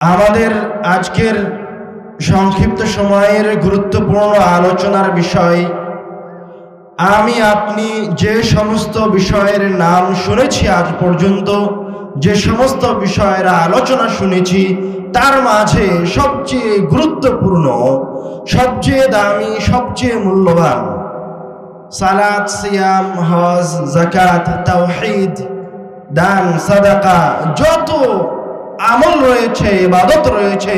আমাদের আজকের সংক্ষিপ্ত সময়ের গুরুত্বপূর্ণ আলোচনার বিষয়, আমি আপনি যে সমস্ত বিষয়ের নাম শুনেছি আজ পর্যন্ত, যে সমস্ত বিষয়ের আলোচনা শুনেছি, তার মাঝে সবচেয়ে গুরুত্বপূর্ণ, সবচেয়ে দামি, সবচেয়ে মূল্যবান, সালাত, সিয়াম, হজ জাকাত তাওহীদ, দান, সাদাকা, যত আমল রয়েছে, ইবাদত রয়েছে,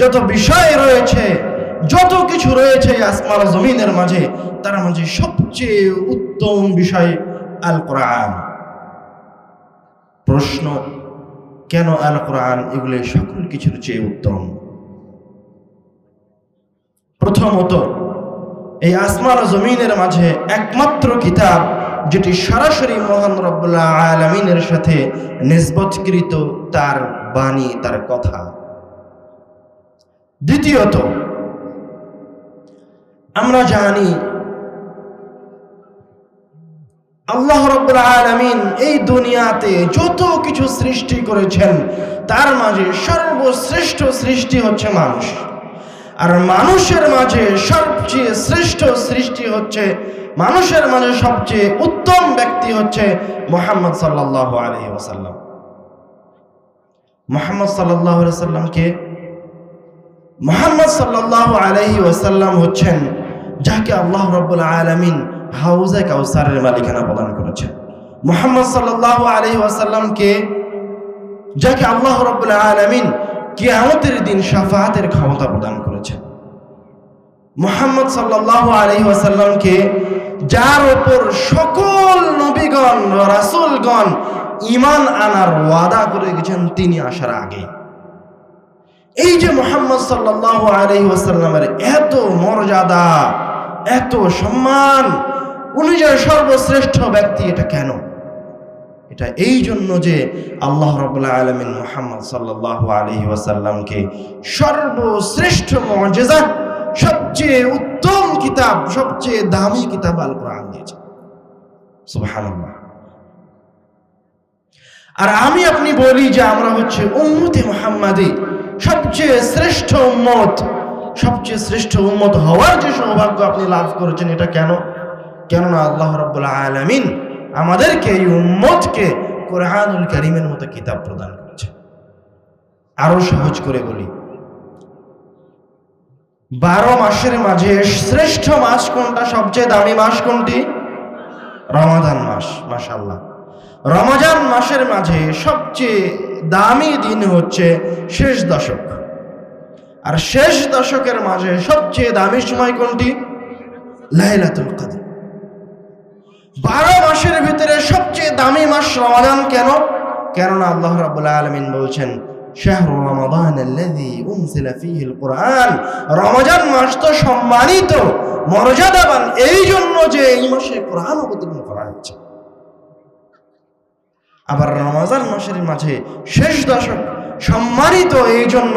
যত বিষয় রয়েছে, যত কিছু রয়েছে আসমান জমিনের মাঝে, তার মাঝে সবচেয়ে উত্তম বিষয় আল কোরআন প্রশ্ন, কেন আল কোরআন এগুলো সকল কিছুর চেয়ে উত্তম। প্রথমত, এই আসমান ও জমিনের মাঝে একমাত্র কিতাব, যেটি সরাসরি মহান রব্বুল্লাহ আলমিনের সাথে নিসবতকৃত তার বাণী তার কথা। দ্বিতীয়ত, আমরা জানি আল্লাহ রব্বুল এই দুনিয়াতে যত কিছু সৃষ্টি করেছেন, তার মাঝে সর্বশ্রেষ্ঠ সৃষ্টি হচ্ছে মানুষ। আর মানুষের মাঝে সবচেয়ে শ্রেষ্ঠ সৃষ্টি হচ্ছে, মানুষের মাঝে সবচেয়ে উত্তম ব্যক্তি হচ্ছে মোহাম্মদ সাল্লাহ আলহি মোহাম্মদ সাল্লাহ সাল্লামকে মোহাম্মদ সাল্লাহ আলহি ওসাল্লাম হচ্ছেন যাকে আল্লাহ রব্বুল আলমিন হাউজে কাউসারের মালিকানা প্রদান করেছেন। মোহাম্মদ সাল্লাহ আলহি ওয়াসাল্লামকে যাকে আল্লাহ রব্বুল আলমিন কিয়ামতের দিন সাফাহাতের ক্ষমতা প্রদান করেছেন। মোহাম্মদ সাল্লাহ আলহি ওয়াসাল্লামকে যার ওপর সকল নবীগণ রাসুলগণ ইমান আনার ওয়াদা করে গেছেন তিনি আসার আগে। এই যে মোহাম্মদ সাল্লাহ আলহি ওয়াসাল্লামের এত মর্যাদা, এত সম্মান, উনি যে সর্বশ্রেষ্ঠ ব্যক্তি, এটা কেন? এটা এই জন্য যে আল্লাহ রবুল্লাহ আলমিন মোহাম্মদ সাল্লাহ আলহি ওয়াসাল্লামকে সর্বশ্রেষ্ঠ মর্যাদা, সবচেয়ে উত্তম কিতাব, সবচেয়ে দামি কিতাব আল কোরআন দিয়েছে সুবহানাল্লাহ। আর আমি আপনি বলি যে আমরা হচ্ছে উম্মতে মোহাম্মদী সবচেয়ে শ্রেষ্ঠ উম্মত, সবচেয়ে শ্রেষ্ঠ উম্মত হওয়ার যে সৌভাগ্য আপনি লাভ করেছেন এটা কেন? কেননা আল্লাহ রব্বুল্লাহ আলমিন আমাদেরকে এই উম্মতকে কোরআনুল করিমের মতো কিতাব প্রদান করেছে আরও সহজ করে বলি, বারো মাসের মাঝে শ্রেষ্ঠ মাস কোনটা? সবচেয়ে দামি মাস কোনটি? রমাদান মাস মাসাল্লাহ রমজান মাসের মাঝে সবচেয়ে দামি দিন হচ্ছে শেষ দশক। আর শেষ দশকের মাঝে সবচেয়ে দামি সময় কোনটি? লাইলাতুল কাদর। বারো মাসের ভিতরে সবচেয়ে দামি মাস রমাদান কেন? কেননা আল্লাহ রাবুল আলমিন বলছেন, শাহর রমাদান কুরআন। রমজান মাস তো সম্মানিত মর্যাদাবান। এই জন্য যে এই মাসে কোরআন অবতীর্ণ করা হয়েছে। আবার রমজান মাসের মাঝে শেষ দশক সম্মানিত এই জন্য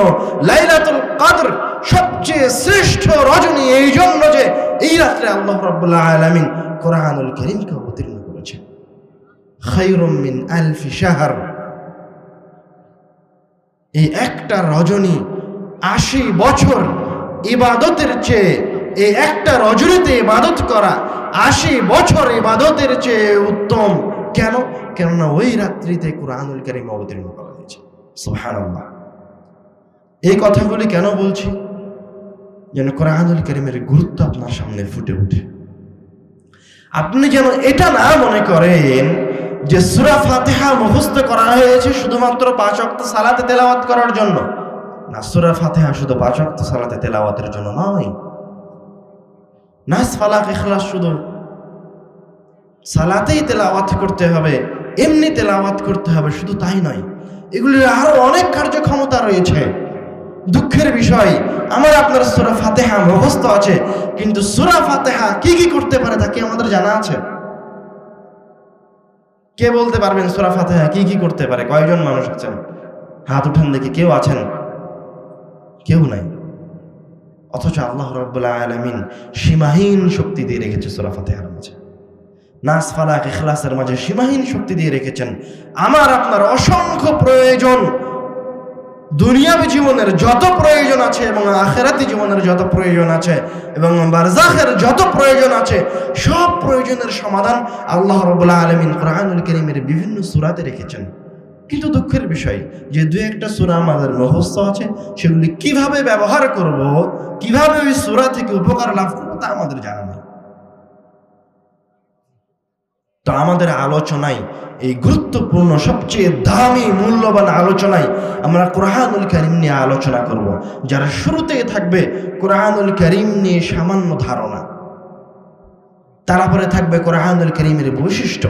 লাইলাতুল কাদর সবচেয়ে শ্রেষ্ঠ রজনী এই জন্য যে এই রাত্রে আল্লাহ রাব্বুল্লাহ আলামিন কোরআনুল করিমকে অবতীর্ণ করেছেন। খায়রুম মিন আলফি শাহর। এই একটা রজনী আশি বছর ইবাদতের চেয়ে, এই একটা রজনীতে ইবাদত করা আশি বছর ইবাদতের চেয়ে উত্তম। কেন? কেননা ওই রাত্রিতে কোরআনুল করিম অবতীর্ণ করা হয়েছে। সুবহানাল্লাহ। এই কথাগুলি কেন বলছি? যেন কোরআনুল করিমের গুরুত্ব আপনার সামনে ফুটে ওঠে। আপনি যেন এটা না মনে করেন যে সুরা ফাতেহা মুখস্থ করা হয়েছে শুধুমাত্র পাঁচ অক্ত সালাতে তেলাওয়াত করার জন্য। না, সুরা ফাতেহা শুধু পাঁচ অক্ত সালাতে তেলাওয়াতের জন্য নয়। নাস ফালাক, ইখলাস শুধু সালাতেই তেলাওয়াত করতে হবে, এমনি তেলাওয়াত করতে হবে, শুধু তাই নয়। এগুলির আরও অনেক কার্যক্ষমতা রয়েছে। দুঃখের বিষয়, আমার আপনার সুরা ফাতেহা মুখস্থ আছে, কিন্তু সুরা ফাতেহা কি কি করতে পারে তা কি আমাদের জানা আছে? কে বলতে পারবেন সুরা ফাতেহা কি কি করতে পারে? কয়জন মানুষ আছেন? হাত উঠান দেখি, কেউ আছেন? কেউ নাই। অথচ আল্লাহ রব্বুল্লাহ আলমিন সীমাহীন শক্তি দিয়ে রেখেছে সুরা ফাতেহার মাঝে। নাস ফালাক ইখলাসের মাঝে সীমাহীন শক্তি দিয়ে রেখেছেন। আমার, আপনার অসংখ্য প্রয়োজন। দুনিয়াবী জীবনের যত প্রয়োজন আছে এবং আখেরাতি জীবনের যত প্রয়োজন আছে এবং বারজাখের যত প্রয়োজন আছে, সব প্রয়োজনের সমাধান আল্লাহ রবুল্লাহ আলমিন কোরআনুল করিমের বিভিন্ন সুরাতে রেখেছেন। কিন্তু দুঃখের বিষয় যে দু একটা সুরা আমাদের মুখস্থ আছে, সেগুলি কীভাবে ব্যবহার করব, কীভাবে ওই সুরা থেকে উপকার লাভ করব তা আমাদের জানা নেই। তো আমাদের আলোচনায় এই গুরুত্বপূর্ণ, সবচেয়ে দামি, মূল্যবান আলোচনায় আমরা কোরআনুল করিম নিয়ে আলোচনা করব, যারা শুরুতেই থাকবে কোরআনুল করিম নিয়ে সামান্য ধারণা। তারপরে থাকবে কোরআনুল করিমের বৈশিষ্ট্য।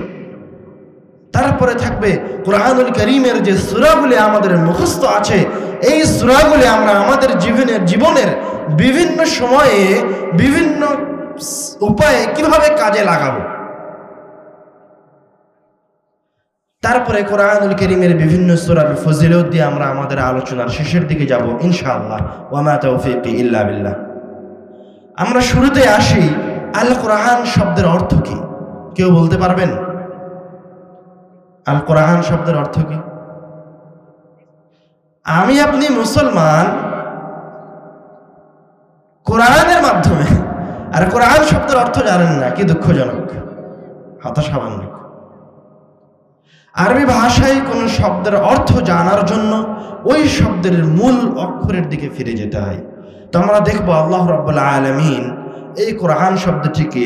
তারপরে থাকবে কোরআনুল করিমের যে সুরাগুলি আমাদের মুখস্থ আছে, এই সুরাগুলি আমরা আমাদের জীবনের জীবনের বিভিন্ন সময়ে বিভিন্ন উপায়ে কীভাবে কাজে লাগাবো? তারপরে কোরআনুল করিমের বিভিন্ন সুরার ফজিলত দিয়ে আমরা আমাদের আলোচনার শেষের দিকে যাব, ইনশাআল্লাহ। ওয়ামা তৌফিক ইল্লা বিল্লাহ। আমরা শুরুতে আসি, আল কোরআন শব্দের অর্থ কি? কেউ বলতে পারবেন? আল কোরআন শব্দের অর্থ কি? আমি আপনি মুসলমান, কোরআনের মাধ্যমে। আর কোরআন শব্দের অর্থ জানেন না, কি দুঃখজনক হতাশাবান্নক আরবি ভাষায় কোনো শব্দের অর্থ জানার জন্য ওই শব্দের মূল অক্ষরের দিকে ফিরে যেতে হয়। তো আমরা দেখব আল্লাহ রব্বুল আলমিন এই কোরআন শব্দটিকে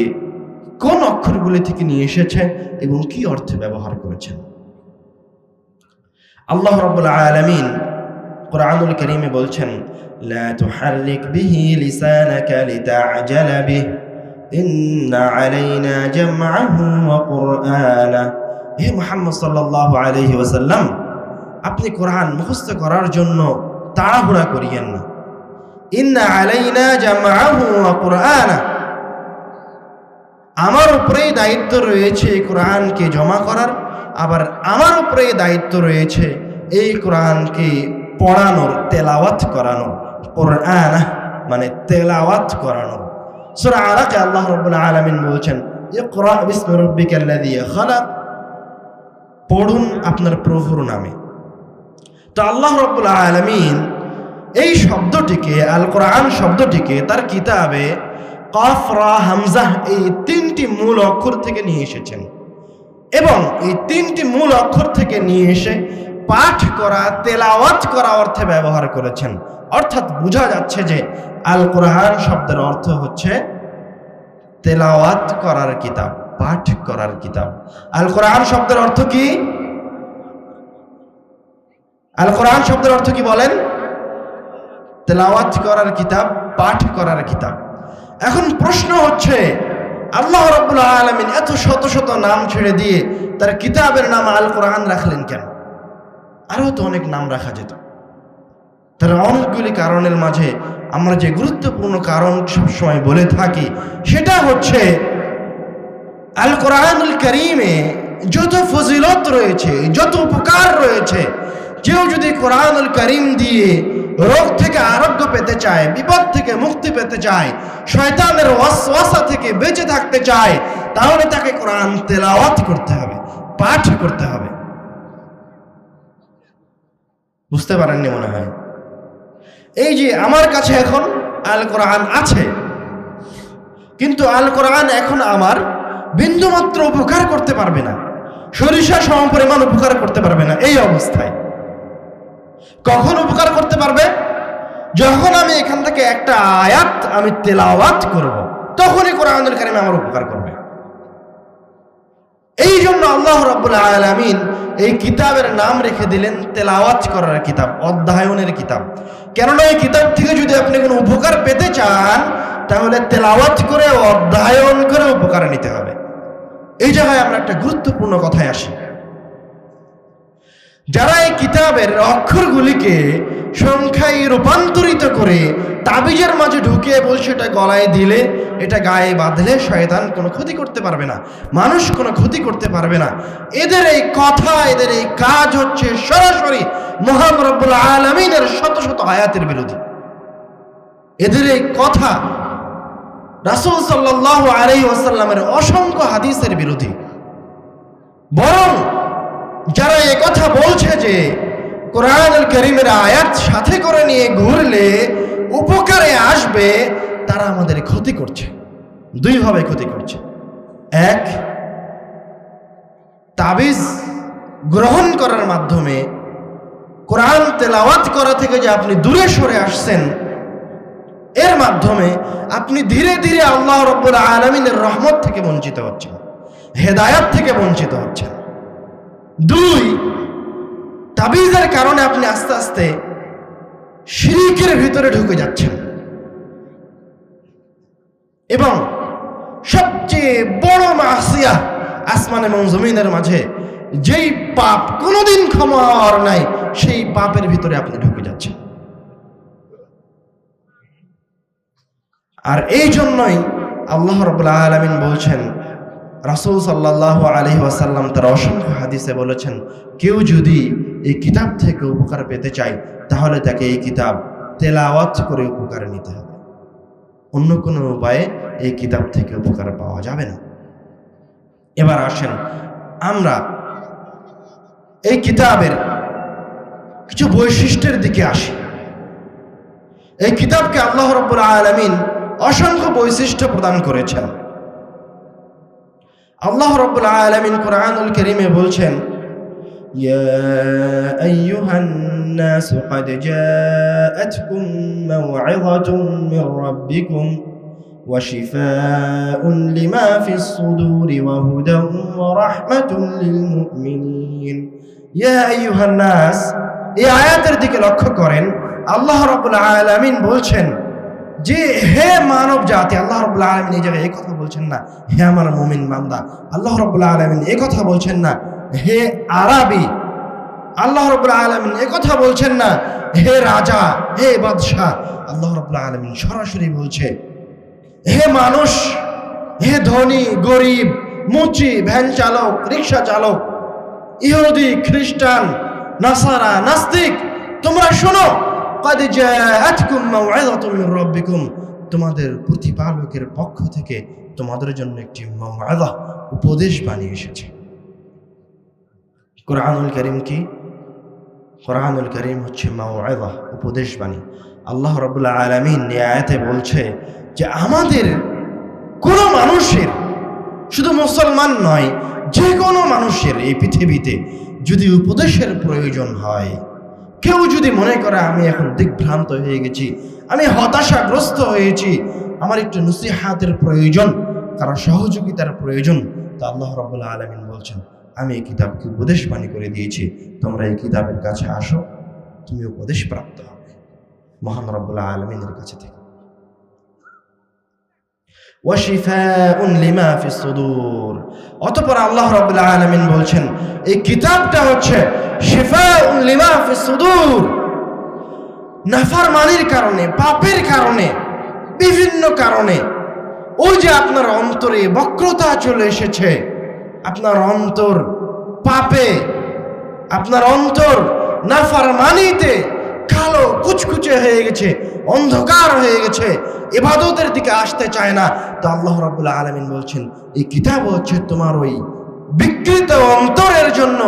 কোন অক্ষরগুলি থেকে নিয়ে এসেছে এবং কি অর্থে ব্যবহার করেছেন। আল্লাহ রব্বুল আলমিন কোরআনুল করিমে বলছেন, লা হে মোহাম্মদ সাল্লাহ আলহি ওসাল্লাম আপনি কোরআন মুখস্থ করার জন্য তাড়াহুড়া করিয়েন না। ইন্না আলাইনা জামাহু কুরআনা। আমার উপরেই দায়িত্ব রয়েছে এই কোরআনকে জমা করার, আবার আমার উপরেই দায়িত্ব রয়েছে এই কোরআনকে পড়ানোর, তেলাওয়াত করানোর। কোরআন মানে তেলাওয়াত করানোর। সূরা আলাকে আল্লাহ রাব্বুল আলামিন বলছেন, ইকরা বিসমি রাব্বিকাল্লাযী খালাক। পড়ুন আপনার প্রভুর নামে। তো আল্লাহ রব্বুল আলমিন এই শব্দটিকে, আল কোরআন শব্দটিকে তার কিতাবে কফরা, হামজাহ এই তিনটি মূল অক্ষর থেকে নিয়ে এসেছেন। এবং এই তিনটি মূল অক্ষর থেকে নিয়ে এসে পাঠ করা, তেলাওয়াত করা অর্থে ব্যবহার করেছেন। অর্থাৎ বোঝা যাচ্ছে যে আল কোরআন শব্দের অর্থ হচ্ছে তেলাওয়াত করার কিতাব। পাঠ করার কিতাব। আল কোরআন শব্দের অর্থ কি? আল কোরআন শব্দের অর্থ কি বলেন? তেলাওয়াত করার কিতাব, পাঠ করার কিতাব। এখন প্রশ্ন হচ্ছে, আল্লাহ রব্বুল আলমিন এত শত শত নাম ছেড়ে দিয়ে তার কিতাবের নাম আল কোরআন রাখলেন কেন? আরও তো অনেক নাম রাখা যেত। তার অনেকগুলি কারণের মাঝে আমরা যে গুরুত্বপূর্ণ কারণ সবসময় বলে থাকি, সেটা হচ্ছে আল কোরআনুল করিমে যত ফজিলত রয়েছে, যত উপকার রয়েছে, কেউ যদি কোরআনুল করিম দিয়ে রোগ থেকে আরোগ্য পেতে চায়, বিপদ থেকে মুক্তি পেতে চায়, শয়তানের ওয়াসওয়াসা থেকে বেঁচে থাকতে চায়, তাহলে তাকে কোরআন তেলাওয়াত করতে হবে, পাঠ করতে হবে। বুঝতে পারেননি মনে হয়? এই যে আমার কাছে এখন আল কোরআন আছে, কিন্তু আল কোরআন এখন আমার বিন্দুমাত্র উপকার করতে পারবে না। সরিষা সম পরিমাণ উপকার করতে পারবে না। এই অবস্থায়। কখন উপকার করতে পারবে? যখন আমি এখান থেকে একটা আয়াত আমি তেলাওয়াত করব, তখনই কোরআনুল কারিমে আমার উপকার করবে। এই জন্য আল্লাহ রব্বুল আলমিন এই কিতাবের নাম রেখে দিলেন তেলাওয়াত করার কিতাব, অধ্যায়নের কিতাব। কেননা এই কিতাব থেকে যদি আপনি কোনো উপকার পেতে চান, তাহলে তেলাওয়াত করে, অধ্যায়ন করে উপকার নিতে হবে। এই জায়গায় আমরা একটা গুরুত্বপূর্ণ কথায় আসি। যারা এই কিতাবের অক্ষরগুলিকে সংখ্যায় রূপান্তরিত করে তাবিজের মাঝে ঢুকিয়ে বলছে, এটা গলায় দিলে, এটা গায়ে বাঁধলে শয়তান কোনো ক্ষতি করতে পারবে না, মানুষ কোনো ক্ষতি করতে পারবে না। এদের এই কথা, এদের এই কাজ হচ্ছে সরাসরি মহান রব্বুল আলমিনের শত শত আয়াতের বিরোধী এদের এই কথা রাসুল সাল্লাহ আলাই ওসাল্লামের অসংখ্য হাদিসের বিরোধী। বরং যারা কথা বলছে যে কোরআনুল করিমের আয়াত সাথে করে নিয়ে ঘুরলে উপকারে আসবে, তারা আমাদের ক্ষতি করছে। দুইভাবে ক্ষতি করছে। এক, তাবিজ গ্রহণ করার মাধ্যমে কোরআন তেলাওয়াত করা থেকে যে আপনি দূরে সরে আসছেন এর মাধ্যমে আপনি ধীরে ধীরে আল্লাহ রব্বুল আলমিনের রহমত থেকে বঞ্চিত হচ্ছেন, হেদায়াত থেকে বঞ্চিত হচ্ছেন। দুই, তাবিজের কারণে আপনি আস্তে আস্তে শিরিকের ভিতরে ঢুকে যাচ্ছেন। এবং সবচেয়ে বড় মাসিয়া আসমান এবং জমিনের মাঝে যেই পাপ কোনোদিন ক্ষমা হওয়ার নাই, সেই পাপের ভিতরে আপনি ঢুকে যাচ্ছেন। আর এই জন্যই আল্লাহ রবুল্লা আলমিন বলছেন, রাসুল সাল্লাহ আলহি ওয়াসাল্লাম তার অসংখ্য হাদিসে বলেছেন, কেউ যদি এই কিতাব থেকে উপকার পেতে চায়, তাহলে তাকে এই কিতাব তেলাওয়াত করে উপকার নিতে হবে। অন্য কোনো উপায়ে এই কিতাব থেকে উপকার পাওয়া যাবে না। এবার আসেন, আমরা এই কিতাবের কিছু বৈশিষ্ট্যের দিকে আসি। এই কিতাবকে আল্লাহ রব্বুল আলমিন অসংখ্য বৈশিষ্ট্য প্রদান করেছেন আল্লাহ রব্বুল আলমিন কোরআনুল করিমে বলছেন يا أيها الناس قد جاءتكم موعظة من ربكم وشفاء لما في الصدور وهدى ورحمة للمؤمنين يا أيها الناس এই আয়াতের দিকে লক্ষ্য করেন আল্লাহ রব্বুল আলামিন বলছেন যে হে মানব জাতি, আল্লাহ রব্বুল আলমিন এই জায়গায় এই কথা বলছেন না, হে আমার মুমিন বান্দা, আল্লাহ রব্বুল আলমিন এ কথা বলছেন না, হে আরবি, আল্লাহ রব্বুল আলমিন এ কথা বলছেন না, হে রাজা, হে বাদশাহ, আল্লাহ রব্বুল আলমিন সরাসরি বলছে, হে মানুষ, হে ধনী, গরিব, মুচি, ভ্যান চালক, রিক্সা চালক, ইহুদি, খ্রিস্টান, নাসারা, নাস্তিক, তোমরা শোনো তোমাদের প্রতিপালকের পক্ষ থেকে তোমাদের জন্য একটি মাদা উপদেশ বানিয়ে এসেছে। কোরআনুল করিম কি? কোরআনুল করিম হচ্ছে মাওয়াদা উপদেশ বাণী। আল্লাহ রবুল্লা আলমিন নিয়ায়তে বলছে যে, আমাদের কোন মানুষের, শুধু মুসলমান নয়, যে কোনো মানুষের এই পৃথিবীতে যদি উপদেশের প্রয়োজন হয় কেউ যদি মনে করে আমি এখন দিগ্ভ্রান্ত হয়ে গেছি, আমি হতাশাগ্রস্ত হয়েছি, আমার একটু নসিহাতের প্রয়োজন, কারও সহযোগিতার প্রয়োজন, তা আল্লাহ রবুল্লা আলমিন বলছেন, আমি এই কিতাবকে উপদেশ বাণী করে দিয়েছি, তোমরা এই কিতাবের কাছে আসো, তুমি উপদেশ প্রাপ্ত হবে। মহান রব্বুল্লাহ আলমিনের কাছে থেকে। অতঃপর আল্লাহ রাব্বুল আলামিন বলছেন, এই কিতাবটা হচ্ছে নাফরমানির কারণে, পাপের কারণে, বিভিন্ন কারণে ওই যে আপনার অন্তরে বক্রতা চলে এসেছে, আপনার অন্তর পাপে, আপনার অন্তর নাফরমানিতে কালো কুচকুচে হয়ে গেছে অন্ধকার হয়ে গেছে এবাদতের দিকে আসতে চায় না। তো আল্লাহ রাবুল্লাহ আলমিন বলছেন, এই কিতাব হচ্ছে তোমার ওই বিকৃত অন্তরের জন্য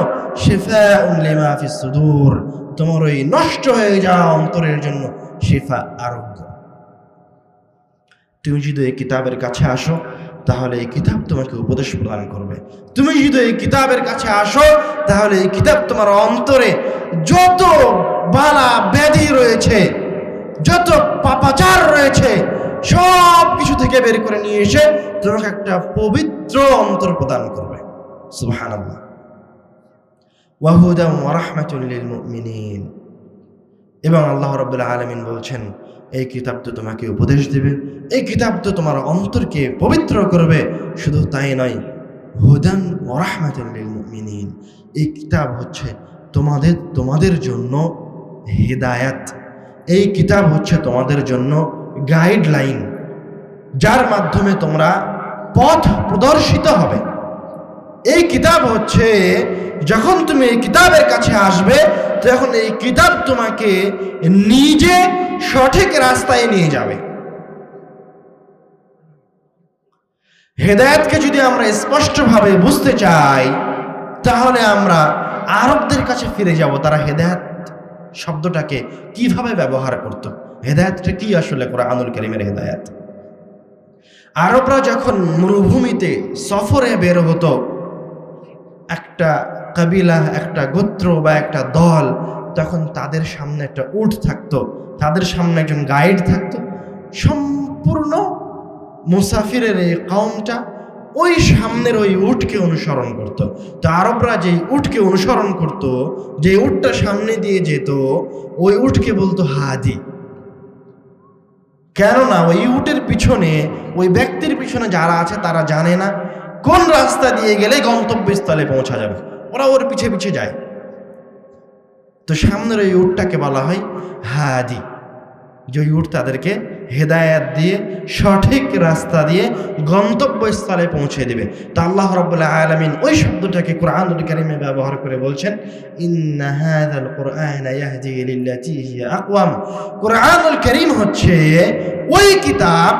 শেফা উল্লিমা সুদূর। তোমার ওই নষ্ট হয়ে যাওয়া অন্তরের জন্য শেফা আরোগ্য। তুমি যদি এই কিতাবের কাছে আসো, তাহলে এই কিতাব তোমাকে উপদেশ প্রদান করবে। তুমি যদি এই কিতাবের কাছে আসো, তাহলে এই কিতাব তোমার অন্তরে যত বালা ব্যাধি রয়েছে যত পাপাচার রয়েছে, সব কিছু থেকে বের করে নিয়ে এসে তোমাকে একটা পবিত্র অন্তর প্রদান করবে। লিল মুমিনিন। এবং আল্লাহ রাব্বুল আলামিন বলছেন, এই কিতাব তো তোমাকে উপদেশ দেবে, এই কিতাব তো তোমার অন্তরকে পবিত্র করবে। শুধু তাই নয়, হুদান ওয়া রাহমাতুল মুমিনিন, এই কিতাব হচ্ছে তোমাদের তোমাদের জন্য হেদায়াত। এই কিতাব হচ্ছে তোমাদের জন্য গাইডলাইন যার মাধ্যমে তোমরা পথ প্রদর্শিত হবে। এই কিতাব হচ্ছে, যখন তুমি এই কিতাবের কাছে আসবে, তখন এই কিতাব তোমাকে নিজে সঠিক রাস্তায় নিয়ে যাবে। হেদায়তকে যদি আমরা স্পষ্টভাবে বুঝতে চাই, তাহলে আমরা আরবদের কাছে ফিরে যাব, তারা হেদায়ত শব্দটাকে কীভাবে ব্যবহার করত? হেদায়াতটা কি আসলে কোরআনুল করিমের হেদায়াত? আরবরা যখন মরুভূমিতে সফরে বের হতো, একটা কাবিলা, একটা গোত্র বা একটা দল, তখন তাদের সামনে একটা উট থাকতো, তাদের সামনে একজন গাইড থাকতো। সম্পূর্ণ মুসাফিরের এই কওমটা ওই সামনের ওই উটকে অনুসরণ করত। তো আরবরা যেই উটকে অনুসরণ করত যে উটটা সামনে দিয়ে যেত, ওই উটকে বলতো হাদি। কেননা ওই উটের পিছনে, ওই ব্যক্তির পিছনে যারা আছে তারা জানে না কোন রাস্তা দিয়ে গেলে গন্তব্যস্থলে পৌঁছা যাবে। ওরা ওর পিছে পিছে যায়। তো সামনের ওই উটটাকে বলা হয় হাদি। যে উট তাদেরকে হেদায়াত দিয়ে, সঠিক রাস্তা দিয়ে গন্তব্যস্থলে পৌঁছে দেবে। তো আল্লাহ রব্বুল্লাহ আলমিন ওই শব্দটাকে কোরআন কারিমে ব্যবহার করে বলছেন কুরআনা কোরআনুল কারীম হচ্ছে ওই কিতাব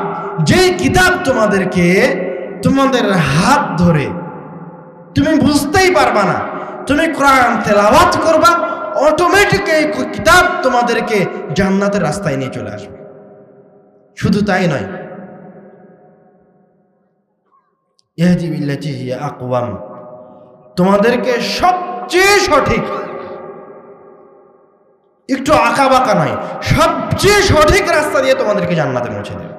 যে কিতাব তোমাদেরকে তোমাদের হাত ধরে তুমি বুঝতেই পারবা না। তুমি কোরআন তেলাওয়াত করবা, অটোমেটিক এই কিতাব তোমাদেরকে জান্নাতের রাস্তায় নিয়ে চলে আসবে। শুধু তাই নয়। আকওয়াম। তোমাদেরকে সবচেয়ে সঠিক, একটু আঁকা বাঁকা নয়, সবচেয়ে সঠিক রাস্তা দিয়ে তোমাদেরকে জান্নাতে পৌঁছে দেবে।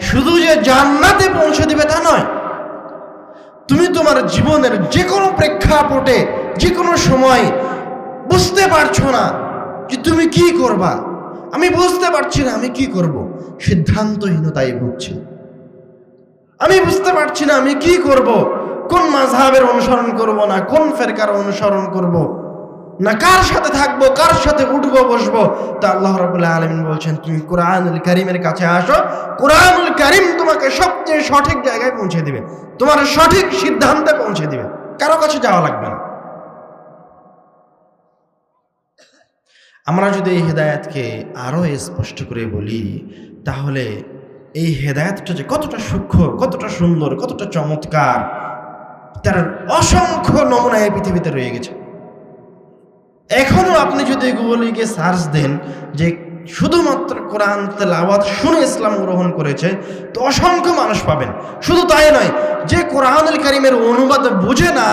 শুধু যে জান্নাতে পৌঁছে দিবে তা নয়, তুমি তোমার জীবনের যে কোনো প্রেক্ষাপটে যে কোনো সময় বুঝতে পারছ না যে তুমি কি করবা? আমি বুঝতে পারছি না, আমি কি করব? সিদ্ধান্তহীনতায় ভুগছি। আমি বুঝতে পারছি না, আমি কি করব? কোন মাঝহাবের অনুসরণ করব না, কোন ফেরকার অনুসরণ করব? না কার সাথে থাকব, কার সাথে উঠবো, বসবো? তা আল্লাহ রাবুল্লাহ আলমিন বলছেন, তুমি কোরআনুল করিমের কাছে আসো, কোরআনুল করিম তোমাকে সবচেয়ে সঠিক জায়গায় পৌঁছে দিবে। তোমার সঠিক সিদ্ধান্তে পৌঁছে দিবে। কারও কাছে যাওয়া লাগবে না। আমরা যদি এই হেদায়াতকে আরও স্পষ্ট করে বলি, তাহলে এই হেদায়তটা যে কতটা সূক্ষ্ম, কতটা সুন্দর, কতটা চমৎকার, তার অসংখ্য নমুনা এই পৃথিবীতে রয়ে গেছে। এখনও আপনি যদি গুগলে গিয়ে সার্চ দেন যে শুধুমাত্র কোরআন তেলাওয়াত শুনে ইসলাম গ্রহণ করেছে, তো অসংখ্য মানুষ পাবেন। শুধু তাই নয়, যে কোরআনুল করিমের অনুবাদ বুঝে না,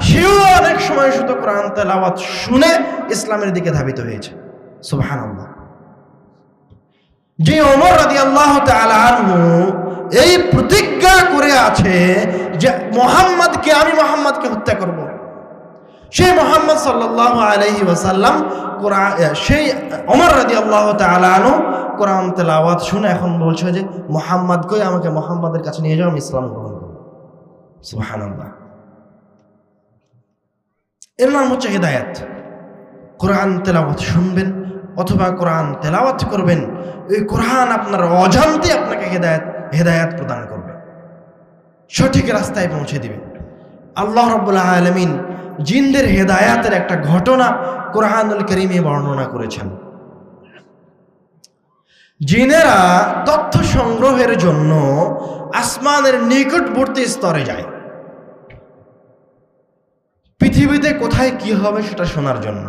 সেও অনেক সময় শুধু কোরআন তেলাওয়াত শুনে ইসলামের দিকে ধাবিত হয়েছে। সুবহান যে অমর রাদি আল্লাহ আনহু এই প্রতিজ্ঞা করে আছে যে, মোহাম্মদকে আমি মোহাম্মদকে হত্যা করব। সেই মোহাম্মদ সাল্লাহ আলহি ওয়াসাল্লাম কোরআন সেই অমর রাদি আল্লাহ তালু কোরআন তেলাওয়াত শুনে এখন বলছে যে, মোহাম্মদ কই? আমাকে মোহাম্মদের কাছে নিয়ে যাও, আমি ইসলাম গ্রহণ করব। সুহান এর নাম হচ্ছে হেদায়াত। কোরআন তেলাওয়াত শুনবেন অথবা কোরআন তেলাওয়াত করবেন ওই কোরআন আপনার অজান্তে আপনাকে হেদায়াত হেদায়াত প্রদান করবে। সঠিক রাস্তায় পৌঁছে দিবে আল্লাহ রব্বুল্লাহ আলমিন জিনদের হেদায়াতের একটা ঘটনা কোরআনুল করিমে বর্ণনা করেছেন। জিনেরা তথ্য সংগ্রহের জন্য আসমানের নিকটবর্তী স্তরে যায়। পৃথিবীতে কোথায় কি হবে সেটা শোনার জন্য।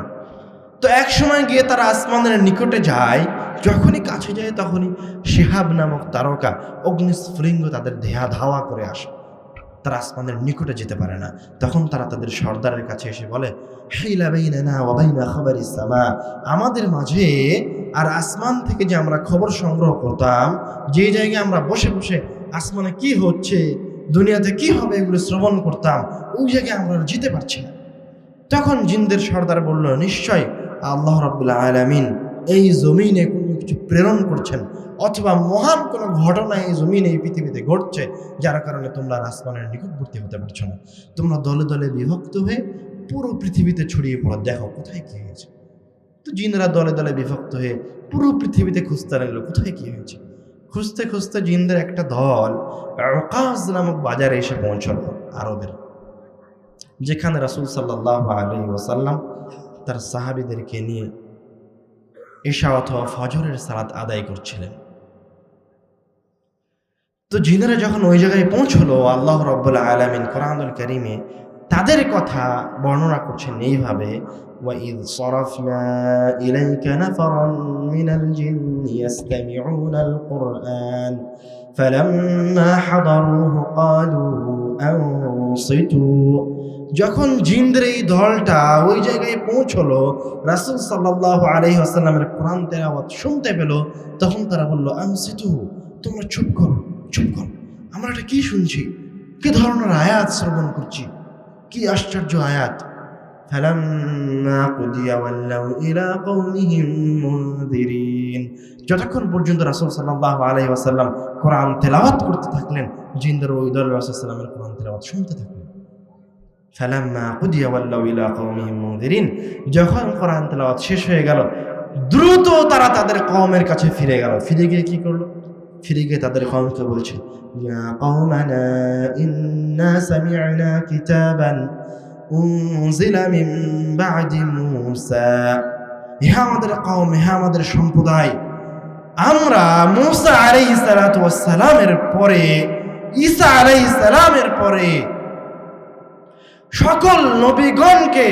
তো এক সময় গিয়ে তারা আসমানের নিকটে যায়, যখনই কাছে যায় তখনই শিহাব নামক তারকা অগ্নিস্ফুলিঙ্গ তাদের দেহা ধাওয়া করে আসে। তারা আসমানের নিকটে যেতে পারে না। তখন তারা তাদের সর্দারের কাছে এসে বলে আমাদের মাঝে আর আসমান থেকে যে আমরা খবর সংগ্রহ করতাম, যে জায়গায় আমরা বসে বসে আসমানে কি হচ্ছে, দুনিয়াতে কি হবে এগুলো শ্রবণ করতাম, ওই জায়গায় আমরা যেতে পারছি না। তখন জিন্দের সর্দার বলল, নিশ্চয় আল্লাহ রবুল্লাহ আলমিন এই জমিনে কিছু প্রেরণ করছেন, অথবা মহান কোনো ঘটনা এই জমিনে, এই পৃথিবীতে ঘটছে, যার কারণে তোমরা আসমানের নিকটবর্তী হতে পারছ না। তোমরা দলে দলে বিভক্ত হয়ে পুরো পৃথিবীতে ছড়িয়ে পড়ো। দেখো, কোথায় কী হয়েছে? তো জিনরা দলে দলে বিভক্ত হয়ে পুরো পৃথিবীতে খুঁজতে লাগল, কোথায় কী হয়েছে? খুঁজতে খুঁজতে জিনদের একটা দল আকাশ নামক বাজারে এসে পৌঁছলো, আরবের। যেখানে রাসুল সাল্লাহ আলী ওসাল্লাম তার সাহাবিদেরকে নিয়ে এশা অথবা ফজরের সালাত আদায় করছিলেন তো জিনেরা যখন ওই জায়গায় পৌঁছলো আল্লাহ রব্বুল্লাহ আলমিন কোরআনুল করিমে তাদের কথা বর্ণনা করছেন এইভাবে وَإِذْ صَرَفْنَا إِلَيْكَ نَفَرًا مِنَ الْجِنِّ يَسْتَمِعُونَ الْقُرْآنَ فَلَمَّا حَضَرُوهُ قَالُوا أَنصِتُوا যখন জিন্দের এই দলটা ওই জায়গায় পৌঁছলো, রাসুল সাল্লাহ আলহি আসাল্লামের প্রান্তের আওয়াজ শুনতে পেল, তখন তারা বলল আংসিতু তোমরা চুপ করো চুপ করো। আমরা এটা কী শুনছি? কী ধরনের আয়াত শ্রবণ করছি? কি আশ্চর্য আয়াত? যতক্ষণ পর্যন্ত রাসুল সাল্লাহ আলাই কোরআন তেলাওয়াত করতে থাকলেন, জিন্দর ওই দল রাসুল সাল্লামের কোরআন তেলাওয়াত শুনতে থাকলেন। ফালাম্মা কুদিয়া ওয়াল্লাউ ইলা কওমিহিম মুনযিরিন যখন কোরআন তেলাওয়াত শেষ হয়ে গেল, দ্রুত তারা তাদের কওমের কাছে ফিরে গেল। ফিরে গিয়ে কি করল? ফিরে গিয়ে তাদের কওমকে বলছে ইহা আমাদের কওম, ইহা আমাদের সম্প্রদায়। আমরা মূসা ওয়াস সালামের পরে, ঈসা আলাইহিস সালামের পরে সকল নবীগণকে,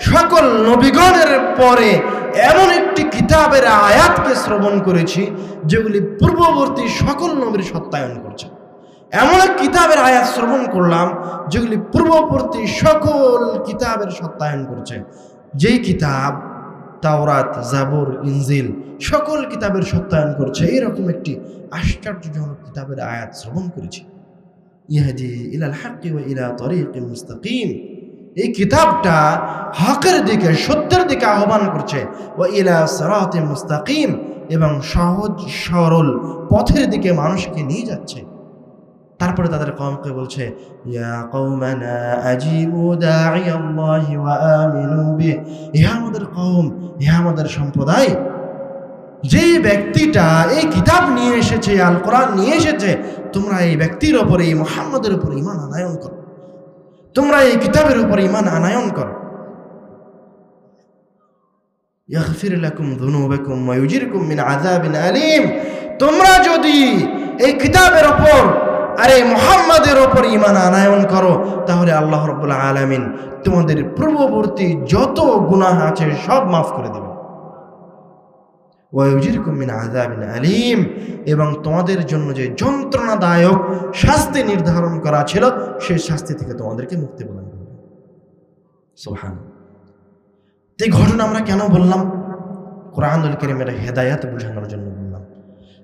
সকল নবীগণের পরে এমন একটি কিতাবের আয়াতকে শ্রবণ করেছি, যেগুলি পূর্ববর্তী সকল নবীর সত্যায়ন করছে। এমন এক কিতাবের আয়াত শ্রবণ করলাম, যেগুলি পূর্ববর্তী সকল কিতাবের সত্যায়ন করছে। যেই কিতাব, তাওরাত, জাবর, ইনজিল, সকল কিতাবের সত্যায়ন করছে এরকম একটি আশ্চর্যজনক কিতাবের আয়াত শ্রবণ করেছি। ইহাদি ইলাল হাক্কি ওয়া ইলা তরিকিন মুস্তাকিম। এই কিতাবটা হকের দিকে, সত্যের দিকে আহ্বান করছে। ও ইলা সিরাতে মুস্তাকিম, এবং সহজ, সরল পথের দিকে মানুষকে নিয়ে যাচ্ছে। তারপরে তাদের কমকে বলছে ইহা আমাদের কম ইহা আমাদের সম্প্রদায়। যে ব্যক্তিটা এই কিতাব নিয়ে এসেছে, আল কোরআন নিয়ে এসেছে, তোমরা এই ব্যক্তির ওপরে, এই মোহাম্মদের উপর ইমান আনায়ন করো। তোমরা এই কিতাবের উপর ইমান আনায়ন করো। তোমরা যদি এই কিতাবের ওপর আর এই মুহাম্মাদের ওপর ইমান আনায়ন করো, তাহলে আল্লাহ রাব্বুল আলামিন তোমাদের পূর্ববর্তী যত গুনাহ আছে সব মাফ করে দেবেন। ওয়াইজিরকুম মিন আযাবিন আলীম এবং তোমাদের জন্য যে যন্ত্রণাদায়ক শাস্তি নির্ধারণ করা ছিল, সেই শাস্তি থেকে তোমাদেরকে মুক্তি প্রদান করবে। সুবহান। এই ঘটনা আমরা কেন বললাম? কোরআনুল করিমের হেদায়াত বোঝানোর জন্য